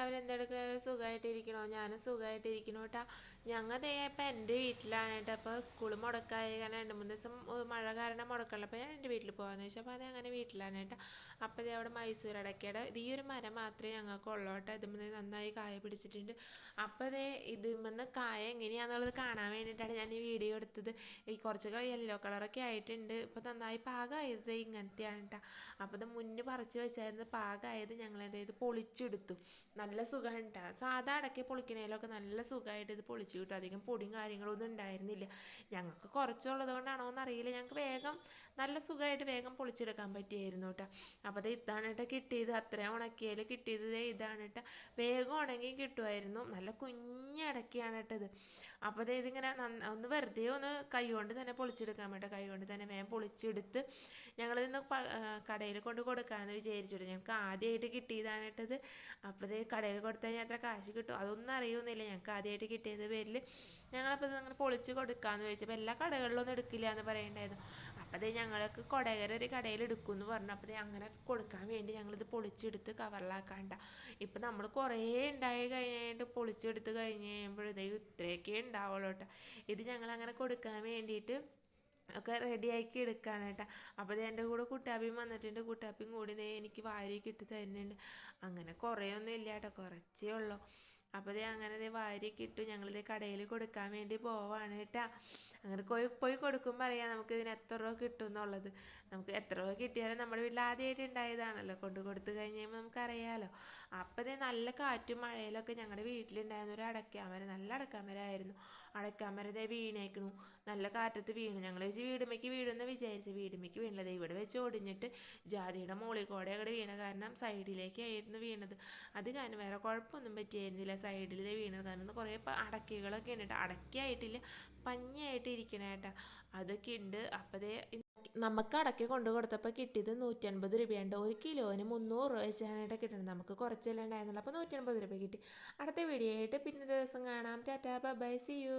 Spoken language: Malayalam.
എല്ലാവരും എന്തെടുക്കണോ സുഖമായിട്ടിരിക്കണോ ഞാനും സുഖമായിട്ടിരിക്കണോ കേട്ടോ ഞങ്ങൾ ഇപ്പം എന്റെ വീട്ടിലാണ് കേട്ടോ. അപ്പോൾ സ്കൂൾ മുടക്കായി. കാരണം രണ്ട് മൂന്ന് ദിവസം മഴ കാരണം മുടക്കമുള്ള അപ്പോൾ ഞാൻ എന്റെ വീട്ടിൽ പോകാമെന്ന് വെച്ചാൽ അപ്പോൾ അത് അങ്ങനെ വീട്ടിലാണ് കേട്ടോ. അപ്പോൾ ദേ അവിടെ മൈസൂർ അടയ്ക്കയുടെ ഈ ഒരു മരം മാത്രമേ ഞങ്ങൾക്ക് ഉള്ളൂ കേട്ടോ ഇതുമ്മന്ന് നന്നായി കായ പിടിച്ചിട്ടുണ്ട്. അപ്പോൾ ദേ ഇതിമ്മന്ന് കായ എങ്ങനെയാണെന്നുള്ളത് കാണാൻ വേണ്ടിയിട്ടാണ് ഞാൻ ഈ വീഡിയോ എടുത്തത്. ഈ കുറച്ച് യെല്ലോ കളറൊക്കെ ആയിട്ടുണ്ട്. ഇപ്പോൾ നന്നായി പാകമായത് ഇങ്ങനത്തെയാണ് കേട്ടോ. അപ്പോൾ ഇത് മുന്നേ പറിച്ച് വെച്ചായിരുന്നു പാകമായത് ഞങ്ങൾ അതായത് പൊളിച്ചെടുത്തു. നല്ല സുഖമാണ് കേട്ടോ സാധാ അടക്കി പൊളിക്കണേലൊക്കെ നല്ല സുഖമായിട്ട് ഇത് പൊളിച്ചു കിട്ടും. അധികം പൊടിയും കാര്യങ്ങളൊന്നും ഉണ്ടായിരുന്നില്ല. ഞങ്ങൾക്ക് കുറച്ചുള്ളത് കൊണ്ടാണോ എന്നറിയില്ല ഞങ്ങൾക്ക് വേഗം നല്ല സുഖമായിട്ട് വേഗം പൊളിച്ചെടുക്കാൻ പറ്റിയായിരുന്നു കേട്ടോ. അപ്പോൾ അത് ഇതാണ് കേട്ടോ കിട്ടിയത്. അത്രയും ഉണക്കിയാൽ കിട്ടിയത്. ഇതാണ് കേട്ടോ. വേഗം ഉണങ്ങി കിട്ടുമായിരുന്നു. നല്ല കുഞ്ഞടക്കിയാണ് കേട്ടത് അപ്പോൾ അത് ഇതിങ്ങനെ ഒന്ന് വെറുതെ ഒന്ന് കൈ കൊണ്ട് തന്നെ പൊളിച്ചെടുക്കാൻ വേണ്ട കൈ കൊണ്ട് തന്നെ വേഗം പൊളിച്ചെടുത്ത് ഞങ്ങളിന്ന് കടയിൽ കൊണ്ട് കൊടുക്കാമെന്ന് വിചാരിച്ചിട്ട് ഞങ്ങൾക്ക് ആദ്യമായിട്ട് കിട്ടിയതാണ് കേട്ടത് അപ്പോൾ ഇത് കടയിൽ കൊടുത്താൽ ഞാൻ അത്ര കാശ് കിട്ടും. അതൊന്നും അറിയുന്നില്ല. ഞങ്ങൾക്ക് ആദ്യമായിട്ട് കിട്ടിയത് പേരിൽ ഞങ്ങളപ്പോൾ ഇത് അങ്ങനെ പൊളിച്ച് കൊടുക്കാമെന്ന് ചോദിച്ചപ്പോൾ എല്ലാ കടകളിലൊന്നും എടുക്കില്ല എന്ന് പറയണ്ടായിരുന്നു. അപ്പോൾ അത് ഞങ്ങൾക്ക് കൊടകര ഒരു കടയിൽ എടുക്കുമെന്ന് പറഞ്ഞു. അപ്പോൾ അങ്ങനെ കൊടുക്കാൻ വേണ്ടി ഞങ്ങളിത് പൊളിച്ചെടുത്ത് കവറിലാക്കാണ്ട. ഇപ്പം നമ്മൾ കുറേ ഉണ്ടായി കഴിഞ്ഞിട്ട് പൊളിച്ചെടുത്ത് കഴിഞ്ഞ് കഴിയുമ്പോഴത്തേക്ക് ഇത്രയൊക്കെ ഉണ്ടാവുള്ളൂ കേട്ടോ ഇത് ഞങ്ങളങ്ങനെ കൊടുക്കാൻ വേണ്ടിയിട്ട് ഒക്കെ റെഡിയാക്കി എടുക്കുകയാണ് കേട്ടോ അപ്പോൾ ഇത് എന്റെ കൂടെ കുട്ടാപ്പിയും വന്നിട്ടുണ്ട്. കുട്ടാപ്പിയും കൂടി ദേ എനിക്ക് വാരി കിട്ടി തരുന്നുണ്ട്. അങ്ങനെ കുറേയൊന്നും ഇല്ല കേട്ടോ കുറച്ചേ ഉള്ളൂ. അപ്പോൾ ദേ അങ്ങനെ ദേ വാരിയൊക്കെ ഇട്ടു. ഞങ്ങളിത് കടയിൽ കൊടുക്കാൻ വേണ്ടി പോവാണ് കേട്ടോ. അങ്ങനെ പോയി പോയി കൊടുക്കുമ്പോൾ അറിയാം നമുക്ക് ഇതിന് എത്ര രൂപ കിട്ടും എന്നുള്ളത് നമുക്ക് എത്ര രൂപ കിട്ടിയാലും നമ്മുടെ വീട്ടിൽ ആദ്യമായിട്ട് ഉണ്ടായതാണല്ലോ. കൊണ്ട് കൊടുത്തു കഴിഞ്ഞ് കഴിയുമ്പോൾ നമുക്കറിയാമല്ലോ അപ്പോൾ ദേ നല്ല കാറ്റും മഴയിലൊക്കെ ഞങ്ങളുടെ വീട്ടിലുണ്ടായിരുന്ന ഒരു അടയ്ക്കാമര നല്ല അടയ്ക്കാമരായിരുന്നു അടയ്ക്കാമര ദേ വീണേക്കണു. നല്ല കാറ്റത്ത് വീണു. ഞങ്ങൾ വെച്ച് വീടുമ്മയ്ക്ക് വീഴുമെന്ന് വിചാരിച്ച് വീടുമ്മയ്ക്ക് വീണില്ല. ഇവിടെ വെച്ച് ഒടിഞ്ഞിട്ട് ജാതിയുടെ മുകളിൽ കൂടെ വീണ കാരണം സൈഡിലേക്കായിരുന്നു വീണത്. അത് കാരണം വേറെ കുഴപ്പമൊന്നും പറ്റിയായിരുന്നില്ല. സൈഡിൽ വീണത് കാരണം കുറേ അടക്കികളൊക്കെ ഉണ്ട് അടക്കിയായിട്ടില്ല. പഞ്ഞിയായിട്ട് ഇരിക്കണ കേട്ടോ അതൊക്കെ ഉണ്ട് അപ്പതേ നമുക്ക് അടക്കി കൊണ്ടു കൊടുത്തപ്പോൾ കിട്ടിയത് നൂറ്റൻപത് രൂപയുണ്ട്. ഒരു കിലോന് മുന്നൂറ് രൂപ വെച്ചാണ് കിട്ടുന്നത് നമുക്ക് കുറച്ചല്ലേ ഉണ്ടായിരുന്നുള്ളൂ അപ്പോൾ നൂറ്റൻപത് രൂപ കിട്ടി. അടുത്ത വീഡിയോ ആയിട്ട് പിന്നെ ദിവസം കാണാം. ടാറ്റാ. Bye see you.